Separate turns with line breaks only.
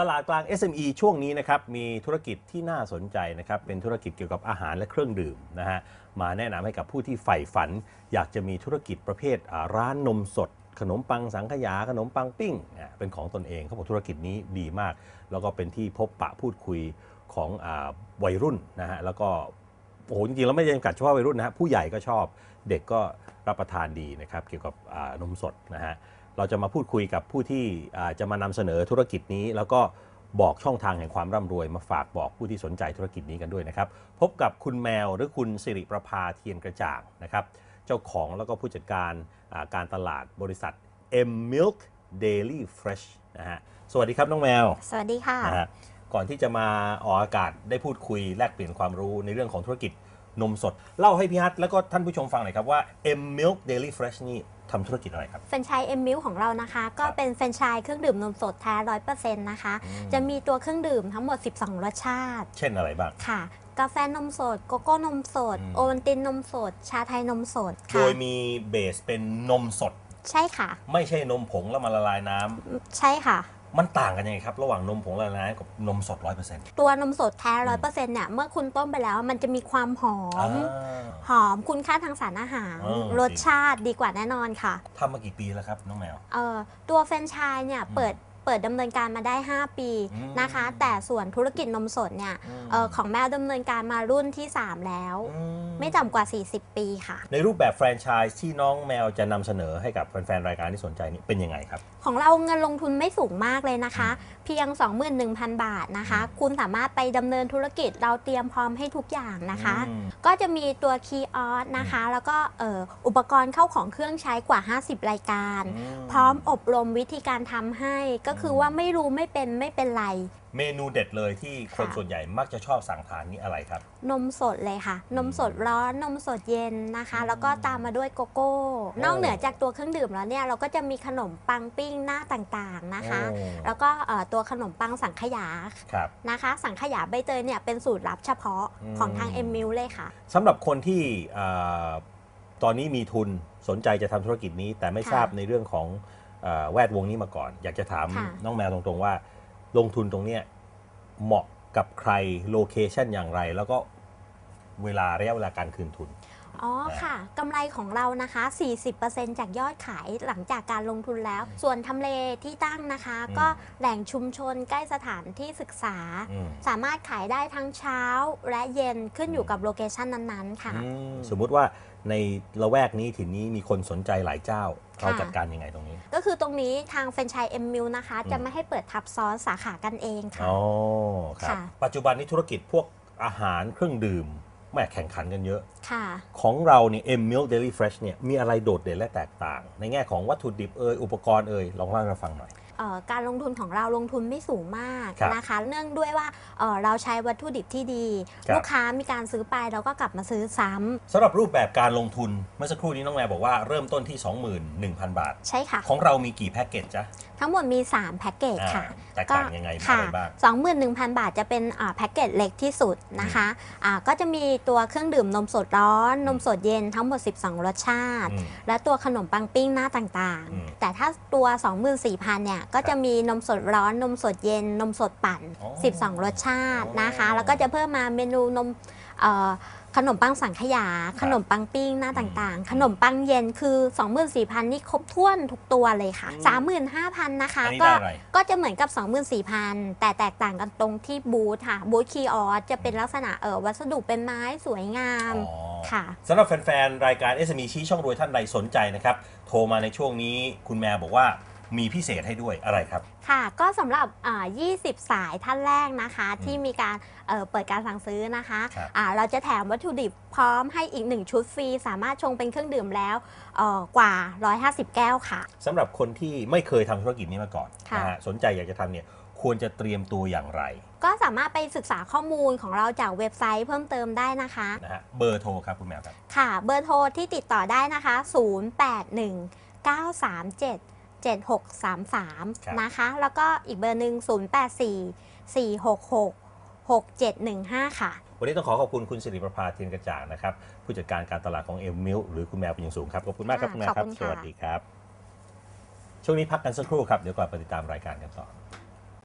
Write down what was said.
ตลาดกลาง SME ช่วงนี้นะครับมีธุรกิจที่น่าสนใจนะครับเป็นธุรกิจเกี่ยวกับอาหารและเครื่องดื่มนะฮะมาแนะนำให้กับผู้ที่ใฝ่ฝัน อยากจะมีธุรกิจประเภทอ่าร้านนมสด ขนมปังสังขยา ขนมปังปิ้งอ่าเป็นของตนเองเขาบอกธุรกิจนี้ดีมาก แล้วก็เป็นที่พบปะพูดคุยของอาวัยรุ่นนะฮะแล้วก็โอ้โหจริงๆแล้วไม่ได้จำกัดเฉพาะวัยรุ่นนะฮะผู้ใหญ่ก็ชอบเด็กก็รับประทานดีนะครับเกี่ยวกับอ่านมสดนะฮะ เราจะมาพูดคุยกับผู้ที่อ่าจะมานำเสนอธุรกิจนี้ แล้วก็บอกช่องทางแห่งความร่ำรวยมาฝากบอกผู้ที่สนใจธุรกิจนี้กันด้วยนะครับ พบกับคุณแมวหรือคุณสิริประภาเทียนกระจ่างนะครับ เจ้าของแล้วก็ผู้จัดการอ่าการตลาดบริษัท M Milk Daily Fresh นะฮะสวัสดีครับน้องแมว
สวัสดีค่ะ
นะฮะก่อนที่จะมาออกอากาศได้พูดคุยแลกเปลี่ยนความรู้ในเรื่องของธุรกิจ นมสด เล่าให้พี่ฮัทแล้วก็ท่านผู้ชมฟังหน่อยครับว่า M Milk Daily Fresh นี่ทำธุรกิจอะไรครับ
แฟรนไชส์เอ็มมิลของเรานะคะ ก็เป็นแฟรนไชส์เครื่องดื่มนมสดแท้ร้อยเปอร์เซ็นต์นะคะ
อืม
จะมีตัวเครื่องดื่มทั้งหมด 12 รสชาติ
เช่นอะไรบ้าง
ค่ะ กาแฟนมสด โกโก้นมสด
อืม
โอวัลตินนมสด ชาไทยนมสด
โด
ค่ะ
ยมีเบสเป็นนมสด
ใช่ค่ะ
ไม่ใช่นมผงแล้วมาละลายน้ำ
ใช่ค่ะ
มันต่างกันยังไงครับ ระหว่างนมผงละลายน้ำกับนมสด100%
ตัวนมสดแท้ร้อยเปอร์เซ็นต์เนี่ยเมื่อคุณต้มไปแล้วมันจะมีความหอม หอมคุณค่าทางสารอาหาร
อ๋อ
รสชาติดีกว่าแน่นอนค่ะ
ทำมากี่ปีแล้วครับ น้องแมว
เอ่อตัวแฟรนไชส์เนี่ย
อืม
เปิด เปิดดำเนินการมาได้ 5 ปี
อืม
นะคะ แต่ส่วนธุรกิจนมสดเนี่ยเอ่อของแมวดำเนินการมารุ่นที่ 3 แล้ว
อื
ไม่ต่ำกว่า 40 ปีค่ะ
ในรูปแบบแฟรนไชส์ที่น้องแมวจะนำเสนอให้กับแฟนๆรายการที่สนใจนี่เป็นยังไงครับ
ของเราเงินลงทุนไม่สูงมากเลยนะคะ เพียง 21,000 บาทนะคะ
อืม
คุณสามารถไปดำเนินธุรกิจเราเตรียมพร้อมให้ทุกอย่างนะคะ
อืม
ก็จะมีตัวคีย์ออสนะคะ แล้วก็เอ่ออุปกรณ์เข้าของเครื่องใช้กว่า 50 รายการ พร้อมอบรมวิธีการทำให้ก็คือว่าไม่รู้ไม่เป็นไม่เป็นไร
เมนูเด็ดเลยที่คน
ค่ะ
ส่วนใหญ่มักจะชอบสั่งทานนี่อะไรครับ
นมสดเลยค่ะ นมสดร้อนนมสดเย็นนะคะ แล้วก็ตามมาด้วยโกโก้ นอกเหนือจากตัวเครื่องดื่มแล้วเนี่ยเราก็จะมีขนมปังปิ้งหน้าต่างๆนะคะ
โอ้
แล้วก็เอ่อตัวขนมปังสังขยา
ครับ
นะคะ สังขยาใบเตยเนี่ยเป็นสูตรลับเฉพาะ
อืม
ของทางเอ็มมิลเลยค่ะ
สำหรับคนที่อ่าตอนนี้มีทุนสนใจจะทำธุรกิจนี้ แต่ไม่
ค่ะ
ทราบในเรื่องของอ่า แวดวงนี้มาก่อน อยากจะถาม
ค่ะ
น้องแมวตรงๆว่า ลงทุนตรงเนี้ยเหมาะกับใครโลเคชันอย่างไร แล้วก็เวลาระยะเวลาการคืนทุน
อ๋อค่ะกำไรของเรานะคะ 40%จากยอดขายหลังจากการลงทุนแล้ว ส่วนทำเลที่ตั้งนะคะ
อืม
ก็แหล่งชุมชนใกล้สถานที่ศึกษา
อืม
สามารถขายได้ทั้งเช้าและเย็นขึ้นอยู่กับโลเคชันนั้นๆค่ะ
อืมสมมุติว่าในละแวกนี้ถิ่นนี้มีคนสนใจหลายเจ้า เราจัดการยังไงตรงนี้
ก็คือตรงนี้ทางแฟรนไชส์เอ็มมิลนะคะ
อืม
จะไม่ให้เปิดทับซ้อนสาขากันเองค่ะ
อ๋อครับ
ค่ะ
ปัจจุบันนี้ธุรกิจพวกอาหารเครื่องดื่ม แม่แข่งขันกันเยอะ
ค่ะ
ของเราเนี่ย M Milk Daily Fresh เนี่ยมีอะไรโดดเด่นและแตกต่าง ในแง่ของวัตถุดิบเอยอุปกรณ์เอยลองเล่าให้เราฟังหน่อย
เอ่อ การลงทุนของเราลงทุนไม่สูงมาก
ครับ
นะคะ เนื่องด้วยว่าเอ่อเราใช้วัตถุดิบที่ดี
ครับ
ลูกค้ามีการซื้อไปเราก็กลับมาซื้อซ้ำ
สำหรับรูปแบบการลงทุนเมื่อสักครู่นี้น้องแมวบอกว่าเริ่มต้นที่ 21,000 บาท
ใช่ค่ะ
ของเรามีกี่แพ็กเกจจ๊ะ
ทั้งหมดมี 3 แพ็กเกจ
อ่า
ค่ะ
แตกต่างยังไงมี
ค่ะ
อะไรบ้าง
21,000บาทจะเป็นอ่าแพ็กเกจเล็กที่สุดนะคะอ่าก็จะมีตัวเครื่องดื่มนมสดร้อน นมสดเย็นทั้งหมด 12 รสชาติ
อืม
และตัวขนมปังปิ้งหน้าต่าง
อืม
ๆแต่ถ้าตัว 24,000เนี่ยก็จะมีนมสดร้อนนมสดเย็นนมสดปั่น
อ๋อ
12 รสชาตินะคะ
อ๋อ
แล้วก็จะเพิ่มมาเมนูนมเอ่อขนมปังสังขยา ขนมปังปิ้งหน้าต่างๆ ขนมปังเย็นคือ 24,000 นี่ครบถ้วนทุกตัวเลยค่ะ35,000 นะคะ
อันนี้
ก็
ได้อะไร
ก็จะเหมือนกับ 24,000 แต่แตกต่างกันตรงที่บูธค่ะ บูธคีออสจะเป็นลักษณะเออวัสดุเป็นไม้สวยงาม
อ๋อ
ค่ะ
สำหรับแฟน ๆ รายการ SME ชี้ช่องรวยท่านใดสนใจนะครับ โทรมาในช่วงนี้คุณแมวบอกว่า มีพิเศษให้ด้วยอะไรครับ
ค่ะ ก็สำหรับอ่า20 สายท่านแรกนะคะ ที่มีการเอ่อเปิดการสั่งซื้อนะคะ
ครับ
อ่าเราจะแถมวัตถุดิบพร้อมให้อีก 1 ชุดฟรี สามารถชงเป็นเครื่องดื่มแล้วเอ่อกว่า 150 แก้วค่ะ
สำหรับคนที่ไม่เคยทำธุรกิจนี้มาก่อน
ค่ะ
นะฮะสนใจอยากจะทำเนี่ยควรจะเตรียมตัวอย่างไร
ก็สามารถไปศึกษาข้อมูลของเราจากเว็บไซต์เพิ่มเติมได้นะคะ
นะฮะเบอร์โทรครับคุณแมวครับ
ค่ะ เบอร์โทรที่ติดต่อได้นะคะ 081 937 7633 นะคะ แล้วก็อีกเบอร์หนึ่ง084 466 6715 ค่ะ
วันนี้ต้องขอขอบคุณคุณสิริประภาเทียนกระจ่างนะครับ ผู้จัดการการตลาดของเอลมิลหรือคุณแมวเป็นอย่างสูงครับ ขอบคุณมากครับ
ค่ะ
คุณแมวครับ
ขอบคุณ
ส
ค่ะ
วัสดีครับ ช่วงนี้พักกันสักครู่ครับ เดี๋ยวกลับไปติดตามรายการกันต่อ